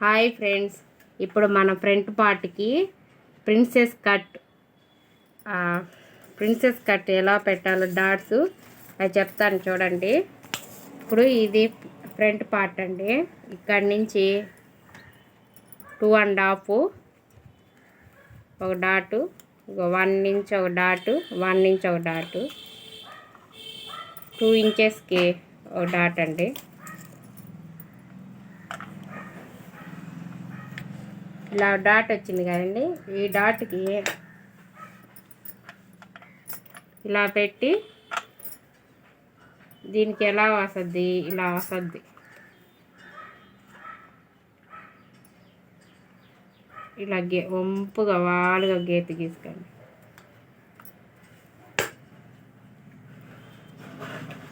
Hi friends. ఇప్పుడు మన front పార్ట్కి ప్రిన్సెస్ కట్ ప్రిన్సెస్ కట్ ఎలా పెట్టాలో డాట్స్ అది చెప్తాను చూడండి. ఇప్పుడు ఇది ఫ్రంట్ పార్ట్ అండి. ఇక్కడి నుంచి టూ అండ్ హాఫ్ ఒక డాటు వన్ ఇంచ్ ఒక డాటు వన్ ఇంచ్ ఒక డాటు టూ ఇంచెస్కి ఒక డాట్ అండి. ఇలా డాట్ వచ్చింది కదండి. ఈ డాట్కి ఇలా పెట్టి దీనికి ఎలా వస్తుంది ఇలా వస్తుంది. ఇలా గే వంపుగా వాలుగా గీత గీసుకోండి.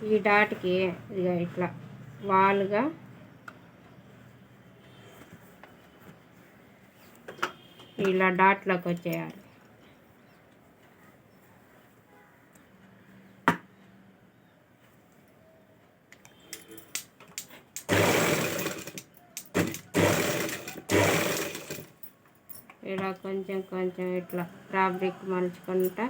ఈ డాట్కి ఇక ఇట్లా వాలుగా ఇలా డాట్లోకి వచ్చేయాలి. ఇలా కొంచెం కొంచెం ఇట్లా ఫ్యాబ్రిక్ మలుచుకుంటా.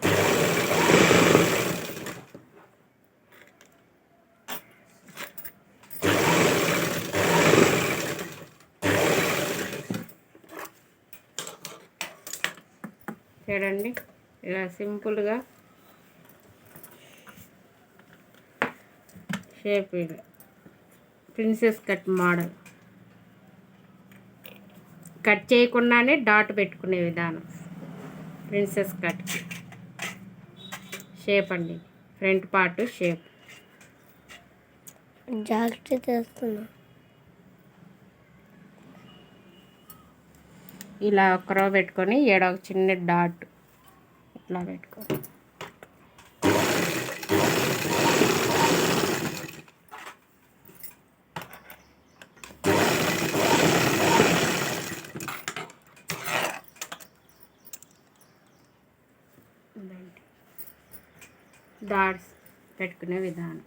చూడండి. ఇలా సింపుల్గా షేప్ ఇలా ప్రిన్సెస్ కట్ మోడల్. కట్ చేయకుండానే డాట్ పెట్టుకునే విధానం. Princess cut. షేప్ అండి. Front part shape. జాగ్రత్త చేస్తున్నా. ఇలా ఒక్కరో పెట్టుకొని ఏడ ఒక చిన్న డాట్ ఇట్లా పెట్టుకో డాట్స్ పెట్టుకునే విధానం.